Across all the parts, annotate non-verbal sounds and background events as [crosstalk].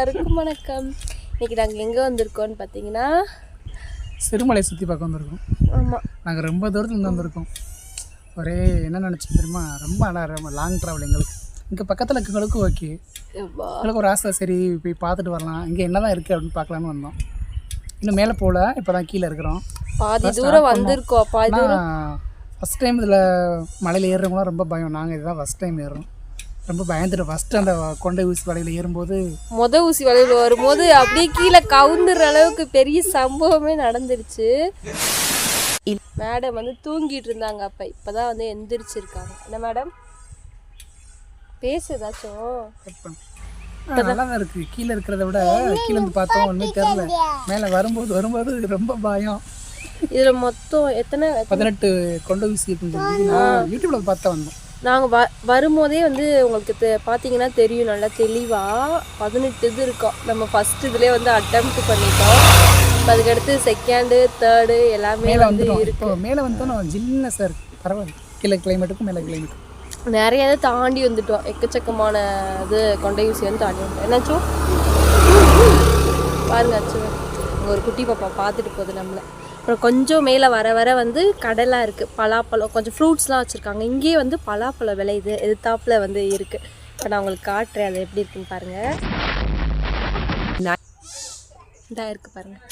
எல்லாருக்கும் வணக்கம். இன்னைக்கு நாங்கள் எங்கே வந்திருக்கோம்னு பார்த்தீங்கன்னா சிறுமலை சுற்றி பார்க்க வந்திருக்கோம். ஆமாம் நாங்கள் ரொம்ப தூரத்துலேருந்து வந்திருக்கோம். ஒரே என்ன நினச்சோம் தெரியுமா? ரொம்ப ரொம்ப லாங் ட்ராவல் எங்களுக்கு. இங்கே பக்கத்தில் இருக்கிறவங்களுக்கும் ஓகே எங்களுக்கு ஒரு ஆசை சரி போய் பார்த்துட்டு வரலாம். இங்கே என்ன தான் இருக்குது அப்படின்னு பார்க்கலான்னு வந்தோம். இன்னும் மேலே போகல இப்போ தான் கீழே இருக்கிறோம். பாதி தூரம் வந்திருக்கோம். பாதி தூரம். ஃபஸ்ட் டைம் இதில் மலையில் ஏறுறவங்களாம் ரொம்ப பயம். நாங்கள் இதுதான் ஃபஸ்ட் டைம் ஏறுறோம். ரொம்ப பயந்துட்டு ஃபஸ்ட்டு அந்த கொண்டை ஊசி வலையில் ஏறும்போது முத ஊசி வளைவில் வரும்போது அப்படியே கீழே கவுந்துற அளவுக்கு பெரிய சம்பவமே நடந்துருச்சு. மேடம் வந்து தூங்கிட்டு இருந்தாங்க அப்ப. இப்பதான் வந்து எந்திரிச்சிருக்காங்க. என்ன மேடம் பேசு ஏதாச்சும் நல்லா தான் இருக்குது கீழே இருக்கிறத விட கீழே இருந்து பார்த்தோம். ஒன்றுமே தெரில மேலே வரும்போது வரும்போது ரொம்ப பயம். இதுல மொத்தம் எத்தனை பதினெட்டு கொண்ட ஊசி யூடியூப்ல பார்த்தா வந்தோம் நாங்கள் வ வரும்போதே வந்து உங்களுக்கு தெ- பார்த்தீங்கன்னா தெரியும் நல்லா தெளிவாக பதினெட்டு இது இருக்கோம். நம்ம ஃபர்ஸ்ட் இதுலேயே வந்து அட்டெம்ப்ட் பண்ணிட்டோம். அதுக்கடுத்து செகண்டு தேர்டு எல்லாமே வந்து வந்துட்டோம் இருக்கு. இப்போ மேலே வந்துட்டோம் ஜில்லுன்னு சார் பரவாயில்ல. கீழே கிளைமேட்டுக்கும் மேலே கிளைமேட்டுக்கும் நிறைய இதை தாண்டி வந்துட்டோம். எக்கச்சக்கமான இது கொண்டை ஊசி வந்து தாண்டி வந்துட்டோம். என்னாச்சும் பாருங்க அச்சு. ஒரு குட்டி பாப்பா பார்த்துட்டு போகுது நம்மளை. அப்புறம் கொஞ்சம் மேலே வர வர வந்து கடலாக இருக்குது பலாப்பழம் கொஞ்சம் ஃப்ரூட்ஸ்லாம் வச்சுருக்காங்க. இங்கேயே வந்து பலாப்பழம் விளையுது எதிர்த்தாப்பில் வந்து இருக்குது இப்போ நான் உங்களுக்கு காட்டுறேன் அது எப்படி இருக்குன்னு பாருங்கள் இதாக இருக்குது பாருங்கள்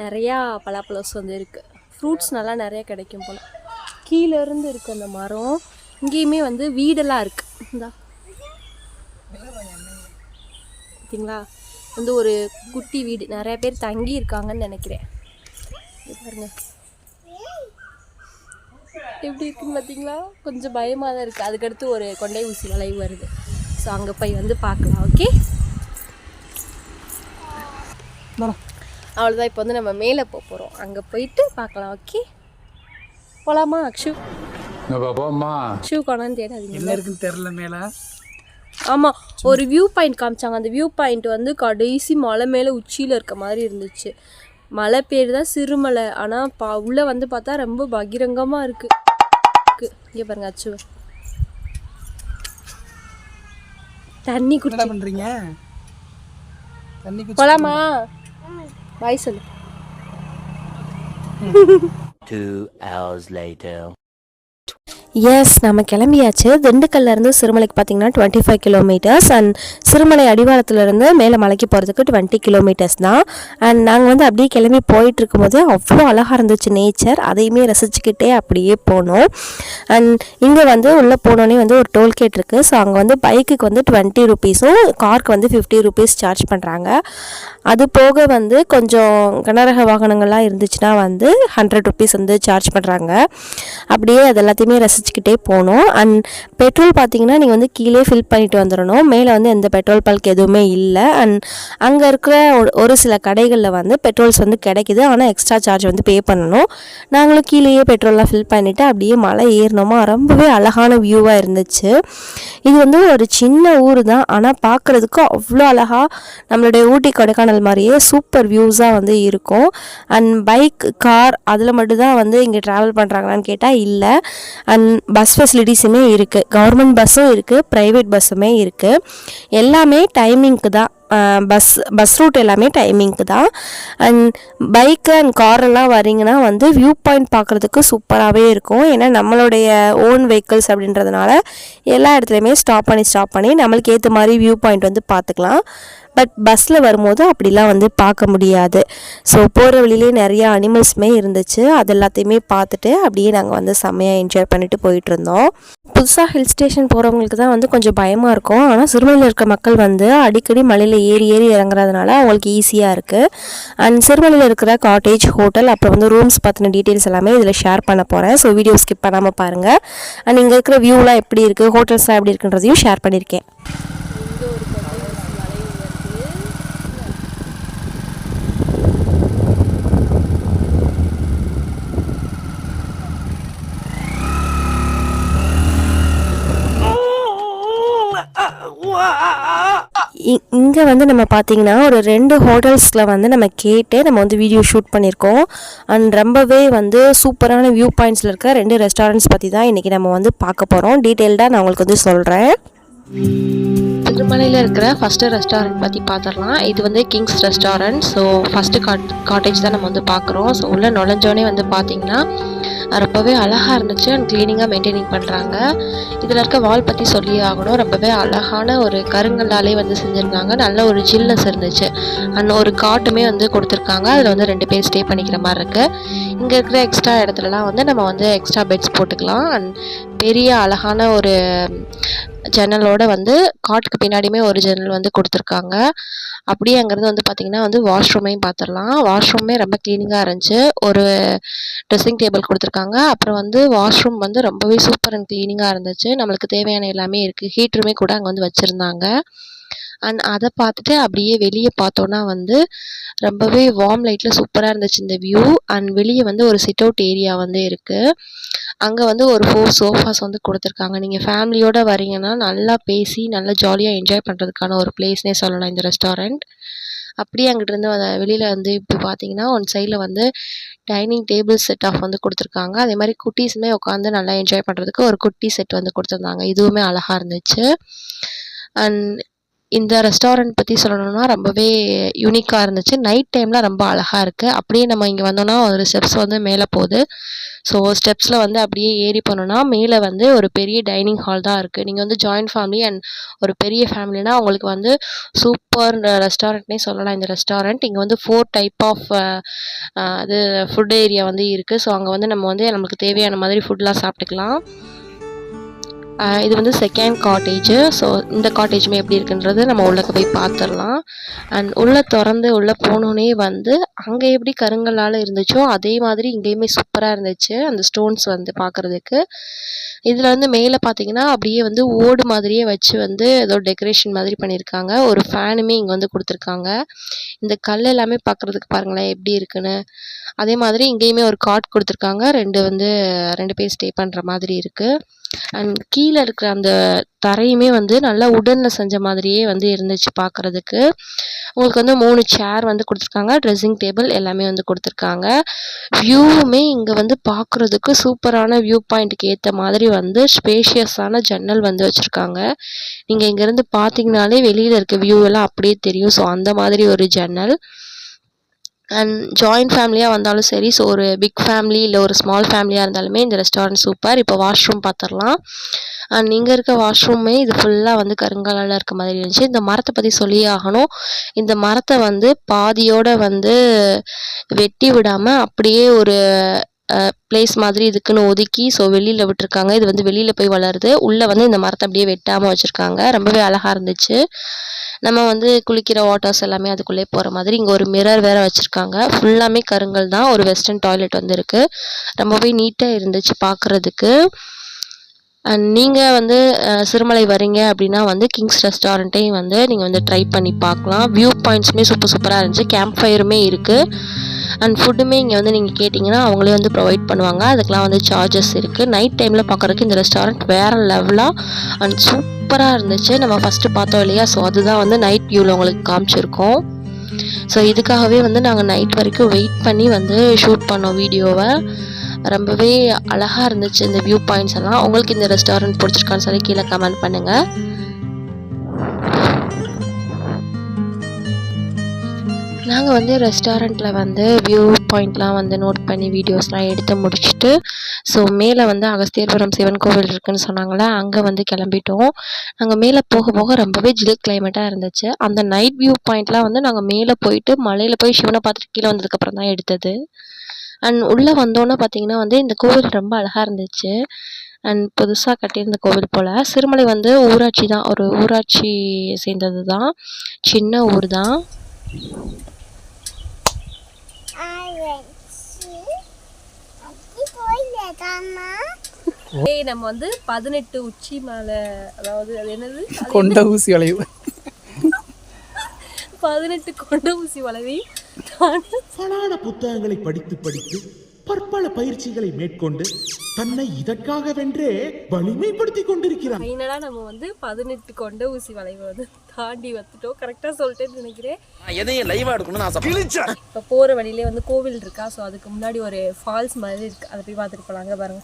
நிறையா பலாப்பழம்ஸ் வந்து இருக்குது ஃப்ரூட்ஸ் நல்லா நிறையா கிடைக்கும் போல். கீழே இருந்து அந்த மரம். இங்கேயுமே வந்து வீடெல்லாம் இருக்குது இந்தா. பார்த்தீங்களா வந்து ஒரு குட்டி வீடு. நிறைய பேர் தங்கி இருக்காங்கன்னு நினைக்கிறேன் பாருங்க. எப்படி இருக்குன்னு பார்த்தீங்களா? கொஞ்சம் பயமாக தான் இருக்குது அதுக்கடுத்து ஒரு கொண்டை ஊசி வளைவு வருது. ஸோ அங்கே போய் வந்து பார்க்கலாம் ஓகே அவ்வளோதான் இப்போ வந்து நம்ம மேலே போக போகிறோம் அங்கே போயிட்டு பார்க்கலாம் ஓகே போகலாமா அக்ஷு? போம்மா ஷூ காணான்னு தேடாதீங்க. என்ன இருக்குன்னு தெரில மேலே. ஆமாம் ஒரு வியூ பாயிண்ட் காமிச்சாங்க. அந்த வியூ பாயிண்ட் வந்து கடைசி மலை மேலே உச்சியில் இருக்க மாதிரி இருந்துச்சு. மலை பேர் தான் சிறுமலை. ஆனால் பா உள்ளே வந்து பார்த்தா ரொம்ப பகிரங்கமாக இருக்குது இங்கே பாருங்க அச்சு. தண்ணி குடி என்னடா பண்ணுறீங்க தண்ணி போலாமா? பாய் சொல்லு. Two hours later. எஸ் நம்ம கிளம்பியாச்சு. திண்டுக்கல்லேருந்து சிறுமலைக்கு பார்த்தீங்கன்னா twenty five kilometres and Sirumalai அடிவாரத்துலேருந்து மேலே மலைக்கு போகிறதுக்கு டுவெண்ட்டி கிலோமீட்டர்ஸ் தான். அண்ட் நாங்கள் வந்து அப்படியே கிளம்பி போயிட்டு இருக்கும்போது அவ்வளோ அழகாக இருந்துச்சு நேச்சர் அதையுமே ரசிச்சுக்கிட்டே அப்படியே போனோம். அண்ட் இங்கே வந்து உள்ளே போனோடனே வந்து ஒரு டோல்கேட் இருக்குது ஸோ அங்கே வந்து பைக்குக்கு வந்து டுவெண்ட்டி ருபீஸும் காருக்கு வந்து ஃபிஃப்டி ருபீஸ் சார்ஜ் பண்ணுறாங்க அது போக வந்து கொஞ்சம் கனரக வாகனங்கள்லாம் இருந்துச்சுன்னா வந்து ஹண்ட்ரட் ருபீஸ் வந்து சார்ஜ் பண்ணுறாங்க அப்படியே அது எல்லாத்தையுமே ரசிச்சுக்கிட்டே போகணும் அண்ட் பெட்ரோல் பார்த்தீங்கன்னா நீங்கள் வந்து கீழே ஃபில் பண்ணிட்டு வந்துடணும் மேலே வந்து எந்த பெட்ரோல் பல்க் எதுவுமே இல்லை. அண்ட் அங்கே இருக்கிற ஒரு- ஒரு சில கடைகளில் வந்து பெட்ரோல்ஸ் வந்து கிடைக்குது. ஆனால் எக்ஸ்ட்ரா சார்ஜ் வந்து பே பண்ணணும். நாங்களும் கீழேயே பெட்ரோல்லாம் ஃபில் பண்ணிவிட்டு அப்படியே மலை ஏறினோமா. ரொம்பவே அழகான வியூவாக இருந்துச்சு. இது வந்து ஒரு சின்ன ஊர் தான். ஆனால் பார்க்குறதுக்கு அவ்வளோ அழகாக நம்மளுடைய ஊட்டி கொடைக்கானல் மாதிரியே சூப்பர் வியூஸாக வந்து இருக்கும். அண்ட் பைக் கார் அதில் மட்டும்தான் வந்து இங்கே ட்ராவல் பண்ணுறாங்களான்னு கேட்டால் இல்லை. அண்ட் பஸ் ஃபெசிலிட்டிஸுமே இருக்குது கவர்மெண்ட் பஸ்ஸும் இருக்குது ப்ரைவேட் பஸ்ஸுமே இருக்குது எல்லாமே டைமிங்க்கு தான். பஸ் பஸ் ரூட் எல்லாமே டைமிங்க்கு தான். அண்ட் பைக்கு அண்ட் காரெல்லாம் வரீங்கன்னா வந்து வியூ பாயிண்ட் பார்க்குறதுக்கு சூப்பராகவே இருக்கும். ஏன்னா நம்மளுடைய ஓன் வெஹிக்கிள்ஸ் அப்படின்றதுனால எல்லா இடத்துலையுமே ஸ்டாப் பண்ணி ஸ்டாப் பண்ணி நம்மளுக்கு ஏற்ற மாதிரி வியூ பாயிண்ட் வந்து பார்த்துக்கலாம் பட் பஸ்ஸில் வரும்போது அப்படிலாம் வந்து பார்க்க முடியாது. ஸோ போகிற வழியிலே நிறையா அனிமல்ஸுமே இருந்துச்சு. அது எல்லாத்தையுமே பார்த்துட்டு அப்படியே நாங்கள் வந்து செம்மையாக என்ஜாய் பண்ணிட்டு போயிட்டு இருந்தோம் புதுசாக ஹில் ஸ்டேஷன் போகிறவங்களுக்கு தான் வந்து கொஞ்சம் பயமாக இருக்கும். ஆனால் சிறுமலையில் இருக்க மக்கள் வந்து அடிக்கடி மலையில் ஏறி ஏறி இறங்குறதுனால அவங்களுக்கு ஈஸியாக இருக்குது அண்ட் சிறுமலையில் இருக்கிற காட்டேஜ் ஹோட்டல் அப்புறம் வந்து ரூம்ஸ் பற்றின டீட்டெயில்ஸ் எல்லாமே இதில் ஷேர் பண்ண போகிறேன் ஸோ வீடியோ ஸ்கிப் பண்ணாமல் பாருங்கள் அண்ட் இங்கே இருக்கிற வியூலாம் எப்படி இருக்குது ஹோட்டல்ஸ்லாம் எப்படி இருக்குன்றதையும் ஷேர் பண்ணியிருக்கேன். இங்கே வந்து நம்ம பார்த்தீங்கன்னா ஒரு ரெண்டு ஹோட்டல்ஸில் வந்து நம்ம கேட்டு நம்ம வந்து வீடியோ ஷூட் பண்ணியிருக்கோம் அண்ட் ரொம்பவே வந்து சூப்பரான வியூ பாயிண்ட்ஸில் இருக்க ரெண்டு ரெஸ்டாரண்ட்ஸ் பற்றி தான் இன்றைக்கி நம்ம வந்து பார்க்க போகிறோம் டீட்டெயில்டாக நான் உங்களுக்கு வந்து சொல்கிறேன் திருமலையில் இருக்கிற ஃபஸ்ட்டு ரெஸ்டாரண்ட் பற்றி பார்த்துடலாம் இது வந்து Kings restaurant so first cot cottage தான் நம்ம வந்து பார்க்குறோம் ஸோ உள்ளே நுழைஞ்சோடனே வந்து பார்த்தீங்கன்னா ரொம்பவே அழகாக இருந்துச்சு அண்ட் க்ளீனிங்காக மெயின்டைனிங் பண்ணுறாங்க இதில் இருக்க வால் பற்றி சொல்லி ஆகணும். ரொம்பவே அழகான ஒரு கருங்கல்லாலே வந்து செஞ்சுருந்தாங்க. நல்ல ஒரு ஜில்னஸ் இருந்துச்சு. அண்ட் ஒரு காட்டுமே வந்து கொடுத்துருக்காங்க. அதில் வந்து ரெண்டு பேர் ஸ்டே பண்ணிக்கிற மாதிரி இருக்குது இங்கே இருக்கிற எக்ஸ்ட்ரா இடத்துலலாம் வந்து நம்ம வந்து எக்ஸ்ட்ரா பெட்ஸ் போட்டுக்கலாம். அண்ட் பெரிய அழகான ஒரு ஜன்னலோட வந்து காட்டுக்கு பின்னாடியுமே ஒரு ஜன்னல் வந்து கொடுத்துருக்காங்க. அப்படியே அங்கேருந்து வந்து பார்த்திங்கன்னா வந்து வாஷ்ரூமையும் பார்த்துடலாம். வாஷ்ரூமே ரொம்ப க்ளீனிங்காக இருந்துச்சு. ஒரு ட்ரெஸ்ஸிங் டேபிள் கொடுத்துருக்காங்க. அப்புறம் வந்து வாஷ்ரூம் வந்து ரொம்பவே சூப்பர் அண்ட் க்ளீனிங்காக இருந்துச்சு. நம்மளுக்கு தேவையான எல்லாமே இருக்குது ஹீட்டருமே கூட அங்கே வந்து வச்சுருந்தாங்க. அண்ட் அதை பார்த்துட்டு அப்படியே வெளியே பார்த்தோன்னா வந்து ரொம்பவே வார்ம் லைட்டில் சூப்பராக இருந்துச்சு இந்த வியூ அண்ட் வெளியே வந்து ஒரு சிட் அவுட் ஏரியா வந்து இருக்குது அங்கே வந்து ஒரு ஃபோர் சோஃபாஸ் வந்து கொடுத்துருக்காங்க. நீங்கள் ஃபேமிலியோடு வரீங்கன்னா நல்லா பேசி நல்லா ஜாலியாக என்ஜாய் பண்ணுறதுக்கான ஒரு பிளேஸ்னே சொல்லலாம் இந்த ரெஸ்டாரண்ட் அப்படியே அங்கிட்டிருந்து வெளியில் வந்து இப்போ பார்த்தீங்கன்னா ஒன் சைடில் வந்து டைனிங் டேபிள் செட் ஆஃப் வந்து கொடுத்துருக்காங்க. அதே மாதிரி குட்டீஸுமே உட்காந்து நல்லா என்ஜாய் பண்ணுறதுக்கு ஒரு குட்டி செட் வந்து கொடுத்துருந்தாங்க. இதுவுமே அழகாக இருந்துச்சு. அண்ட் இந்த ரெஸ்டாரண்ட் பற்றி சொல்லணும்னா ரொம்பவே யூனிக்காக இருந்துச்சு. நைட் டைமில் ரொம்ப அழகாக இருக்குது அப்படியே நம்ம இங்கே வந்தோம்னா ஒரு ஸ்டெப்ஸ் வந்து மேலே போகுது. ஸோ ஸ்டெப்ஸில் வந்து அப்படியே ஏறி போனோம்னா மேலே வந்து ஒரு பெரிய டைனிங் ஹால் தான் இருக்குது நீங்கள் வந்து ஜாயின்ட் ஃபேமிலி அண்ட் ஒரு பெரிய ஃபேமிலினா உங்களுக்கு வந்து சூப்பர் ரெஸ்டாரண்ட்னே சொல்லலாம். இந்த ரெஸ்டாரண்ட் இங்கே வந்து ஃபோர் டைப் ஆஃப் அது ஃபுட் ஏரியா வந்து இருக்குது ஸோ அங்கே வந்து நம்ம வந்து நமக்கு தேவையான மாதிரி ஃபுட்லாம் சாப்பிட்டுக்கலாம். இது வந்து செகண்ட் காட்டேஜு ஸோ இந்த காட்டேஜுமே எப்படி இருக்குன்றது நம்ம உள்ளக்க போய் பார்த்துடலாம் அண்ட் உள்ளே திறந்து உள்ளே போனோன்னே வந்து அங்கே எப்படி கருங்கல்லால் இருந்துச்சோ அதே மாதிரி இங்கேயுமே சூப்பராக இருந்துச்சு அந்த ஸ்டோன்ஸ் வந்து பார்க்குறதுக்கு இதில் வந்து மேலே பார்த்தீங்கன்னா அப்படியே வந்து ஓடு மாதிரியே வச்சு வந்து ஏதோ டெக்கரேஷன் மாதிரி பண்ணியிருக்காங்க ஒரு ஃபேனுமே இங்கே வந்து கொடுத்துருக்காங்க. இந்த கல் எல்லாமே பார்க்குறதுக்கு பாருங்களேன் எப்படி இருக்குன்னு. அதே மாதிரி இங்கேயுமே ஒரு காட் கொடுத்துருக்காங்க. ரெண்டு வந்து ரெண்டு பேர் ஸ்டே பண்ணுற மாதிரி இருக்குது அண்ட் கீழே இருக்கிற அந்த தரையுமே வந்து நல்லா உடனில் செஞ்ச மாதிரியே வந்து இருந்துச்சு பார்க்குறதுக்கு உங்களுக்கு வந்து மூணு சேர் வந்து கொடுத்துருக்காங்க. ட்ரெஸ்ஸிங் டேபிள் எல்லாமே வந்து கொடுத்துருக்காங்க. வியூவுமே இங்கே வந்து பார்க்குறதுக்கு சூப்பரான வியூ பாயிண்ட்டுக்கு ஏற்ற மாதிரி வந்து ஸ்பேஷியஸான ஜன்னல் வந்து வச்சுருக்காங்க. நீங்கள் இங்கேருந்து பார்த்தீங்கனாலே வெளியில் இருக்க வியூ எல்லாம் அப்படியே தெரியும். ஸோ அந்த மாதிரி ஒரு ஜன்னல். அண்ட் ஜாயின்ட் ஃபேமிலியாக வந்தாலும் சரி ஸோ ஒரு பிக் ஃபேமிலி இல்லை ஒரு ஸ்மால் ஃபேமிலியாக இருந்தாலுமே இந்த ரெஸ்டாரண்ட் சூப்பர் இப்போ வாஷ்ரூம் பார்த்துடலாம் அண்ட் இங்கே இருக்க வாஷ்ரூமே இது ஃபுல்லாக வந்து கருங்காலில் இருக்க மாதிரி இருந்துச்சு. இந்த மரத்தை பற்றி சொல்லியே ஆகணும். இந்த மரத்தை வந்து பாதியோடு வந்து வெட்டி விடாமல் அப்படியே ஒரு பிளேஸ் மாதிரி இதுக்குன்னு ஒதுக்கி ஸோ வெளியில் விட்டுருக்காங்க. இது வந்து வெளியில் போய் வளருது. உள்ளே வந்து இந்த மரத்தை அப்படியே வெட்டாமல் வச்சுருக்காங்க. ரொம்பவே அழகாக இருந்துச்சு. நம்ம வந்து குளிக்கிற வாட்டர்ஸ் எல்லாமே அதுக்குள்ளே போகிற மாதிரி இங்கே ஒரு மிரர் வேறு வச்சுருக்காங்க. ஃபுல்லாமே கருங்கல் தான். ஒரு வெஸ்டர்ன் டாய்லெட் வந்து இருக்குது ரொம்பவே நீட்டாக இருந்துச்சு பார்க்குறதுக்கு நீங்கள் வந்து சிறுமலை வரீங்க அப்படின்னா வந்து கிங்ஸ் ரெஸ்டாரண்ட்டையும் வந்து நீங்கள் வந்து ட்ரை பண்ணி பார்க்கலாம். வியூ பாயிண்ட்ஸுமே சூப்பர் சூப்பராக இருந்துச்சு. கேம்ப் ஃபயருமே இருக்குது அண்ட் ஃபுட்டுமே இங்கே வந்து நீங்கள் கேட்டிங்கன்னா அவங்களே வந்து ப்ரொவைட் பண்ணுவாங்க. அதுக்கெலாம் வந்து சார்ஜஸ் இருக்குது நைட் டைமில் பார்க்குறதுக்கு இந்த ரெஸ்டாரண்ட் வேறு லெவலாக அண்ட் சூப்பராக இருந்துச்சு. நம்ம ஃபஸ்ட்டு பார்த்தோம் இல்லையா? ஸோ அதுதான் வந்து நைட் வியூவில் உங்களுக்கு காமிச்சிருக்கோம். ஸோ இதுக்காகவே வந்து நாங்கள் நைட் வரைக்கும் வெயிட் பண்ணி வந்து ஷூட் பண்ணோம் வீடியோவை. ரொம்பவே அழகாக இருந்துச்சு இந்த வியூ பாயிண்ட்ஸ் எல்லாம். உங்களுக்கு இந்த ரெஸ்டாரண்ட் பிடிச்சிருக்கான்னு சொல்லி கீழே கமெண்ட் பண்ணுங்கள் நாங்கள் வந்து ரெஸ்டாரண்ட்டில் வந்து வியூ பாயிண்ட்லாம் வந்து நோட் பண்ணி வீடியோஸ்லாம் எடுத்து முடிச்சுட்டு ஸோ மேலே வந்து அகஸ்தியர்புரம் சிவன் கோவில் இருக்குதுன்னு சொன்னாங்களே அங்கே வந்து கிளம்பிட்டோம். நாங்கள் மேலே போக போக ரொம்பவே ஜில் கிளைமேட்டாக இருந்துச்சு. அந்த நைட் வியூ பாயிண்ட்லாம் வந்து நாங்கள் மேலே போயிட்டு மலையில் போய் சிவனை பார்த்துட்டு கீழே வந்ததுக்கப்புறம் தான் எடுத்தது. அண்ட் உள்ளே வந்தோன்னே பார்த்தீங்கன்னா வந்து இந்த கோவில் ரொம்ப அழகாக இருந்துச்சு. அண்ட் புதுசாக கட்டியிருந்த கோவில் போல். சிறுமலை வந்து ஊராட்சி தான். ஒரு ஊராட்சி சேர்ந்தது தான் சின்ன ஊர் தான். [laughs] ஏய் நம்ம வந்து பதினெட்டு உச்சி மேலே அதாவது அது என்னது? கொண்ட ஊசி வளைவு. [laughs] பதினெட்டு கொண்ட ஊசி வளவி பலான புத்தகங்களை படித்து படித்து பற்பல பயிற்சிகளை மேற்கொண்டு தன்னை இதற்காகவென்றே வலிமைப்படுத்திக் கொண்டிருக்கிறார் நம்ம வந்து பதினெட்டு கொண்ட ஊசி வளைவு வந்து தாண்டி வந்துட்டோம். கரெக்டாக சொல்லிட்டேன்னு நினைக்கிறேன். எதையும் லைவா எடுக்கணும்னு ஆசை இப்போ போகிற வழியிலே வந்து கோவில் இருக்கா? ஸோ அதுக்கு முன்னாடி ஒரு ஃபால்ஸ் மாதிரி இருக்கு. அதை போய் பார்த்துட்டு போலாங்க பாருங்க.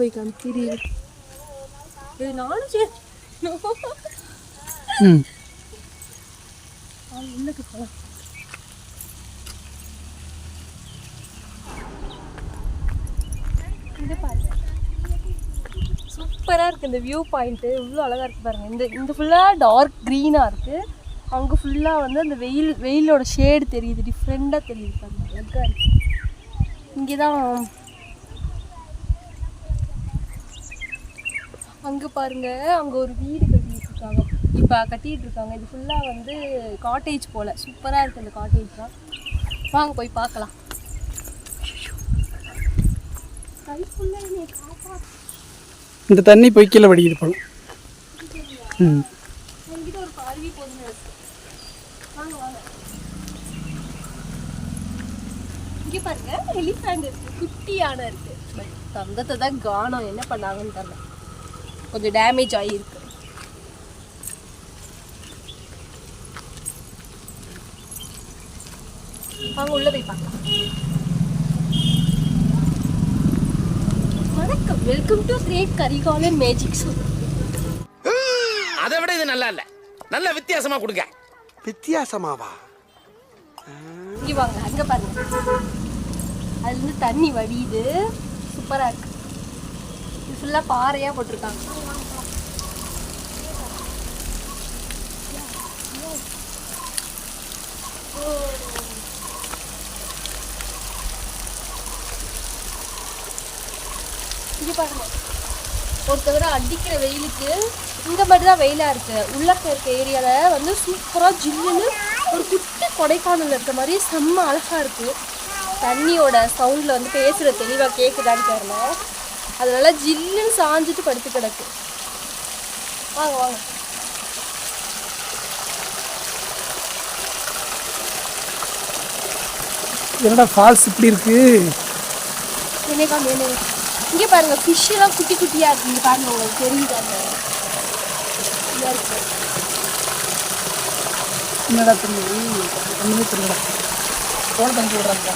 போய் காமிக்கிறீ இது நானும் சரி உள்ளுக்கு போகலாம் இங்க பாருங்க சூப்பராக இருக்குது இந்த வியூ பாயிண்ட்டு இவ்வளோ அழகாக இருக்குது பாருங்கள் இந்த இந்த ஃபுல்லாக டார்க் க்ரீனாக இருக்குது அங்கே ஃபுல்லாக வந்து அந்த வெயில் வெயிலோட ஷேடு தெரியுது. டிஃப்ரெண்ட்டாக தெரியுது பாருங்க. அழகாக இருக்குது இங்கே தான் அங்கே பாருங்க. அங்கே ஒரு வீடு இப்போ கட்டிட்டு இருக்காங்க இது ஃபுல்லாக வந்து காட்டேஜ் போல். சூப்பராக இருக்குது இந்த காட்டேஜ்லாம் வாங்க போய் பார்க்கலாம். இந்த தண்ணி போய் கீழே வடிக்குது போல. ம். இங்கே பாருங்க எலிஃபேண்ட் இருக்கு. குட்டி யானை இருக்கு. பட் தங்கத்தை தான் காணோம். என்ன பண்ணாங்கன்னு தெரியல. கொஞ்சம் டேமேஜ் ஆகியிருக்கு வாங்க உள்ள போய் பார்க்கலாம். வணக்கம். Welcome to great Karikalan magic show அதை விட இது நல்லா இல்ல. நல்ல வித்தியாசமா கொடுங்க. வித்தியாசமாவா? இங்க வாங்க அங்க பாருங்க. அதுல இருந்து தண்ணி வடியுது. சூப்பரா இருக்கு. இது ஃபுல்லா பாறையா போட்டிருக்காங்க. இங்க பாருங்க. ஒரு தவிர அடிக்கிற வெயிலுக்கு இந்த மாதிரி தான் வெயிலாக இருக்கு. உள்ளக்க இருக்க ஏரியாவில் வந்து சூப்பராக ஜில்லுன்னு ஒரு குட்டி கொடைக்கானல் இருக்க மாதிரி செம்ம அழகாக இருக்கு. தண்ணியோட சவுண்டில் வந்து பேசுகிற தெளிவாக கேட்குதான்னு தெரியல. அதனால ஜில்லுன்னு சாஞ்சிட்டு படுத்து கிடக்கு. வாங்க வாங்க. என்னடா ஃபால்ஸ் இப்படி இருக்கு? என்னக்கா மேலே இங்கே பாருங்கள் ஃபிஷ்ஷெல்லாம் குட்டி குட்டியாக இருக்குது பாருங்கள் உங்களுக்கு தெரியுது? அந்த என்னடா தண்ணி தம்பி தெரியல போன தண்ணி விடுறாங்க.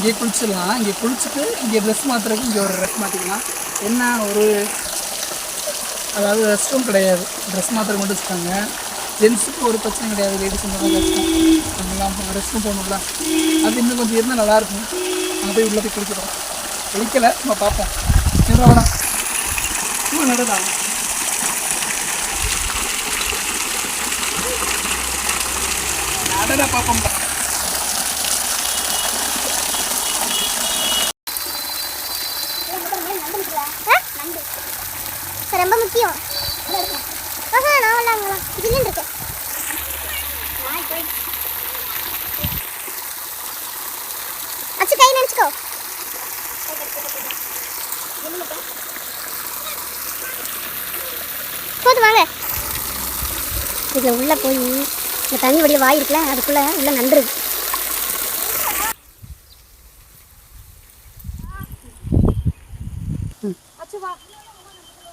இங்கே குளிச்சிடலாம். இங்கே குளிச்சுட்டு இங்கே ட்ரெஸ் மாற்றுறதுக்கு இங்கே ஒரு ட்ரெஸ் மாற்றிக்கலாம் என்ன ஒரு அதாவது ரெஸ்ட் ரூம் கிடையாது. ட்ரெஸ் மாத்திரம் மட்டும் வச்சுருக்காங்க ஜென்ஸுக்கு ஒரு பிரச்சனை கிடையாது. லேடிஸ் இந்த கஷ்டம் ரெஸ்ட் ரூம் போகணும்ல அது இன்னும் கொஞ்சம் இருந்தால் நல்லாயிருக்கும் நான் போய் உள்ளே போய் குளிக்கிறோம். குளிக்கலை. நம்ம பார்ப்போம். சரி சும்மா நடந்தா நடடா பார்ப்போம்டா ரொம்ப முக்கியம் ஆஹா நான் விளாங்களா ஜில்லுன்னு இருக்கு அச்சு கை நினச்சிக்கோ. போது வாங்க. இதில் உள்ளே போய் இந்த தண்ணி வடிய வாய் இருக்குல்ல அதுக்குள்ளே உள்ள நண்டு அச்சுவா.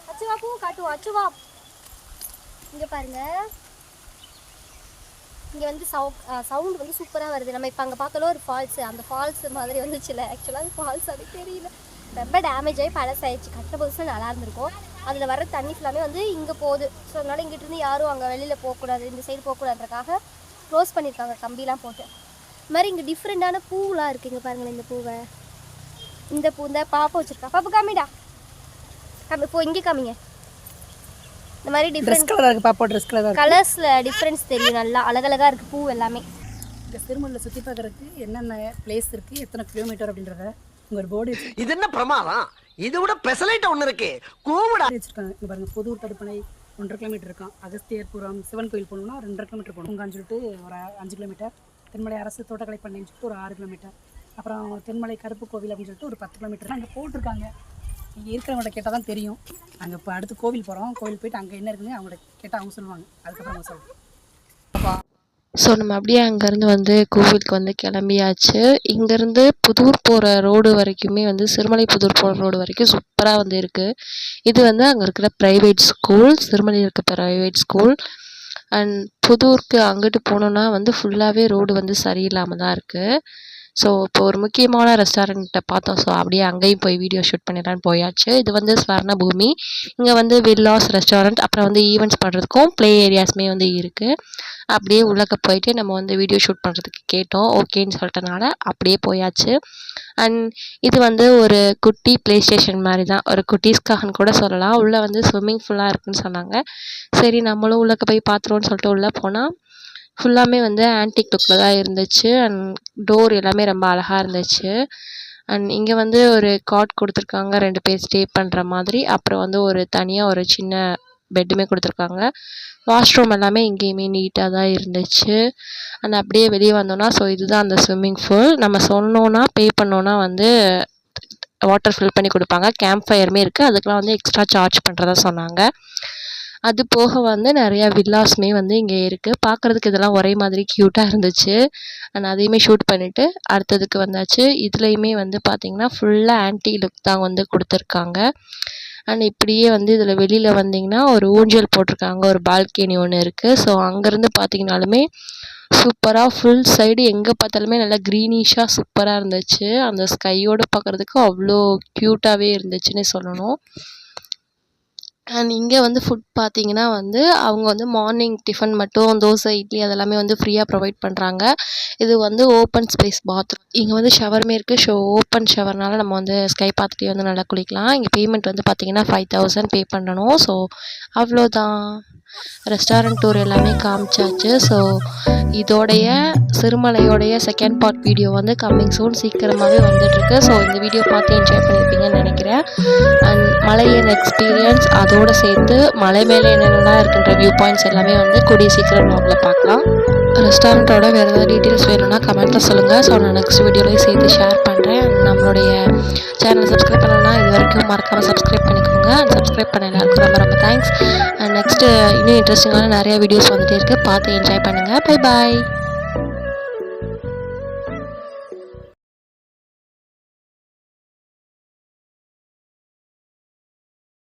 அச்சுவா பூ காட்டுவோம் அச்சுவா. இங்கே பாருங்க. இங்கே வந்து சவு சவுண்ட் வந்து சூப்பராக வருது. நம்ம இப்போ அங்கே பார்க்கல ஒரு ஃபால்ஸ் அந்த ஃபால்ஸ் மாதிரி வந்துச்சுல. ஆக்சுவலாக அது ஃபால்ஸ் அது தெரியல. ரொம்ப டேமேஜ் ஆகி பழசாயிடுச்சு. கட்ட புதுசாக நல்லா இருந்திருக்கும். அதில் வர தண்ணி ஃபுல்லாமே வந்து இங்கே போகுது. ஸோ அதனால் இங்கிட்டிருந்து யாரும் அங்கே வெளியில் போகக்கூடாது. இந்த சைடு போகக்கூடாதுன்றக்காக க்ளோஸ் பண்ணியிருக்காங்க. கம்பிலாம் போட்டு. இது மாதிரி இங்கே டிஃப்ரெண்ட்டான பூவெலாம் இருக்குது இங்கே பாருங்களேன் இந்த பூவை. இந்த பூ இந்த பாப்பா வச்சுருக்கா. பாப்பா காமிடா காமி இப்போ இங்கே காமிங்க. இந்த மாதிரி டிஃப்ரெண்ட் கலராக இருக்குது பாப்பா ட்ரெஸ் கலராக கலர்ஸில் டிஃப்ரென்ஸ் தெரியும் நல்லா அழகழகாக இருக்குது பூ எல்லாமே. இந்த சிறுமலையில் சுற்றி பார்க்குறதுக்கு என்னென்ன பிளேஸ் இருக்குது எத்தனை கிலோமீட்டர் அப்படின்றத ஒரு போர்டு இது என்ன பிரமாதம்? இது விட பெசலைட் ஒண்ணு இருக்கு. கூவிடா. வச்சுருக்காங்க. இங்கே பாருங்கள் புதூர் தடுப்பணை ஒன்றரை கிலோமீட்டர் இருக்கும். அகஸ்தியர்புரம் சிவன் கோயில் போகணும்னா ரெண்டரை கிலோமீட்டர் போகணும். பூங்கான்னு சொல்லிட்டு ஒரு அஞ்சு கிலோமீட்டர் தென்மலை அரசு தோட்டக்கலை பண்ணைன்னு சொல்லிட்டு ஒரு ஆறு கிலோமீட்டர் அப்புறம் தென்மலை கருப்பு கோவில் அப்படின்னு சொல்லிட்டு ஒரு பத்து கிலோமீட்டர் அங்கே போட்டிருக்காங்க. இங்கே இருக்கிறவங்கள்ட்ட கேட்டால் தான் தெரியும். அங்கே இப்போ அடுத்து கோவில் போகிறோம் கோவில் போயிட்டு அங்கே என்ன இருக்குன்னு அவங்கள்ட்ட கேட்டால் அவங்க சொல்லுவாங்க. அதுக்கப்புறம் அவங்க சொல்லுவாங்க. ஸோ நம்ம அப்படியே அங்கேருந்து வந்து கோவிலுக்கு வந்து கிளம்பியாச்சு. இங்கேருந்து புதூர் போகிற ரோடு வரைக்குமே வந்து சிறுமலை புதூர் போகிற ரோடு வரைக்கும் சூப்பராக வந்து இருக்குது இது வந்து அங்கே இருக்கிற ப்ரைவேட் ஸ்கூல் சிறுமலையில் இருக்க ப்ரைவேட் ஸ்கூல் அண்ட் புதூருக்கு அங்கிட்டு போனோன்னா வந்து ஃபுல்லாகவே ரோடு வந்து சரியில்லாமல் தான் இருக்குது ஸோ இப்போ ஒரு முக்கியமான ரெஸ்டாரண்ட்டை பார்த்தோம். ஸோ அப்படியே அங்கேயும் போய் வீடியோ ஷூட் பண்ணிடலான்னு போயாச்சு. இது வந்து ஸ்வர்ணபூமி இங்கே வந்து வில்லாஸ் ரெஸ்டாரண்ட் அப்புறம் வந்து ஈவெண்ட்ஸ் பண்ணுறதுக்கும் ப்ளே ஏரியாஸுமே வந்து இருக்குது அப்படியே உள்ளக்க போயிட்டு நம்ம வந்து வீடியோ ஷூட் பண்ணுறதுக்கு கேட்டோம். ஓகேன்னு சொல்லிட்டனால அப்படியே போயாச்சு. அண்ட் இது வந்து ஒரு குட்டி ப்ளே ஸ்டேஷன் மாதிரி தான் ஒரு குட்டீஸ்க்காகன்னு கூட சொல்லலாம். உள்ளே வந்து ஸ்விம்மிங் ஃபுல்லாக இருக்குன்னு சொன்னாங்க. சரி நம்மளும் உள்ளக்க போய் பார்த்துருவோன்னு சொல்லிட்டு உள்ளே போனால் ஃபுல்லாமே வந்து ஆன்டிக் லுக்கில் தான் இருந்துச்சு. அண்ட் டோர் எல்லாமே ரொம்ப அழகாக இருந்துச்சு. அண்ட் இங்கே வந்து ஒரு காட் கொடுத்துருக்காங்க. ரெண்டு பேர் ஸ்டே பண்ணுற மாதிரி. அப்புறம் வந்து ஒரு தனியாக ஒரு சின்ன பெட்டுமே கொடுத்துருக்காங்க. வாஷ்ரூம் எல்லாமே இங்கேயுமே நீட்டாக தான் இருந்துச்சு. அண்ட் அப்படியே வெளியே வந்தோன்னா ஸோ இதுதான் அந்த ஸ்விம்மிங் பூல் நம்ம சொன்னோன்னா பே பண்ணோன்னா வந்து வாட்டர் ஃபில் பண்ணி கொடுப்பாங்க. கேம்ப் ஃபயருமே இருக்குது அதுக்கெலாம் வந்து எக்ஸ்ட்ரா சார்ஜ் பண்ணுறதா சொன்னாங்க. அது போக வந்து நிறையா வில்லாஸ்மே வந்து இங்கே இருக்குது பார்க்குறதுக்கு இதெல்லாம் ஒரே மாதிரி க்யூட்டாக இருந்துச்சு. அண்ட் அதையுமே ஷூட் பண்ணிவிட்டு அடுத்ததுக்கு வந்தாச்சு. இதுலேயுமே வந்து பார்த்திங்கன்னா ஃபுல்லாக ஆன்டி லுக் தான் வந்து கொடுத்துருக்காங்க. அண்ட் இப்படியே வந்து இதில் வெளியில் வந்தீங்கன்னா ஒரு ஊஞ்சல் போட்டிருக்காங்க. ஒரு பால்கனி ஒன்று இருக்குது ஸோ அங்கேருந்து பார்த்திங்கனாலுமே சூப்பராக ஃபுல் சைடு எங்கே பார்த்தாலுமே நல்லா க்ரீனிஷாக சூப்பராக இருந்துச்சு. அந்த ஸ்கையோடு பார்க்குறதுக்கு அவ்வளோ க்யூட்டாகவே இருந்துச்சுன்னு சொல்லணும். அண்ட் இங்கே வந்து ஃபுட் பார்த்தீங்கன்னா வந்து அவங்க வந்து மார்னிங் டிஃபன் மட்டும் தோசை இட்லி அதெல்லாமே வந்து ஃப்ரீயாக ப்ரொவைட் பண்ணுறாங்க இது வந்து ஓப்பன் ஸ்பேஸ் பாத்ரூம் இங்கே வந்து ஷவருமே இருக்குது ஷோ ஓப்பன் ஷவர்னால நம்ம வந்து ஸ்கை பார்த்துட்டே வந்து நல்லா குளிக்கலாம். இங்கே பேமெண்ட் வந்து பார்த்தீங்கன்னா ஃபைவ் தௌசண்ட் பே பண்ணணும். ஸோ அவ்வளோதான். ரெஸ்டாரண்ட் டூர் எல்லாமே காமிச்சாச்சு. ஸோ இதோடைய சிறுமலையோடைய செகண்ட் பார்ட் வீடியோ வந்து கம்மிங் சூன் சீக்கிரமாகவே வந்துட்டுருக்கு. ஸோ இந்த வீடியோ பார்த்து என்ஜாய் பண்ணியிருப்பீங்கன்னு நினைக்கிறேன். அண்ட் மலையின் எக்ஸ்பீரியன்ஸ் அதோடு சேர்த்து மலை மேலே என்னென்னலாம் இருக்கின்ற வியூ பாயிண்ட்ஸ் எல்லாமே வந்து கூடிய சீக்கிரம் vlogல பார்க்கலாம். ரெஸ்டாரண்ட்டோட வேறு ஏதாவது டீட்டெயில்ஸ் வேணும்னா கமெண்ட்டில் சொல்லுங்கள் ஸோ நான் நெக்ஸ்ட் வீடியோலையும் சேர்த்து ஷேர் பண்ணுறேன் என்னுடைய சேனலை சப்ஸ்கிரைப் பண்ணலன்னா இது வரைக்கும் மறக்காமல் சப்ஸ்கிரைப் பண்ணிக்கோங்க. அண்ட் சப்ஸ்கிரைப் பண்ண எல்லாருக்கும் ரொம்ப ரொம்ப தேங்க்ஸ் அண்ட் நெக்ஸ்ட்டு இன்னும் இன்ட்ரெஸ்டிங்கான நிறைய வீடியோஸ் வந்துட்டே இருக்குது பார்த்து என்ஜாய் பண்ணுங்கள் பை பாய்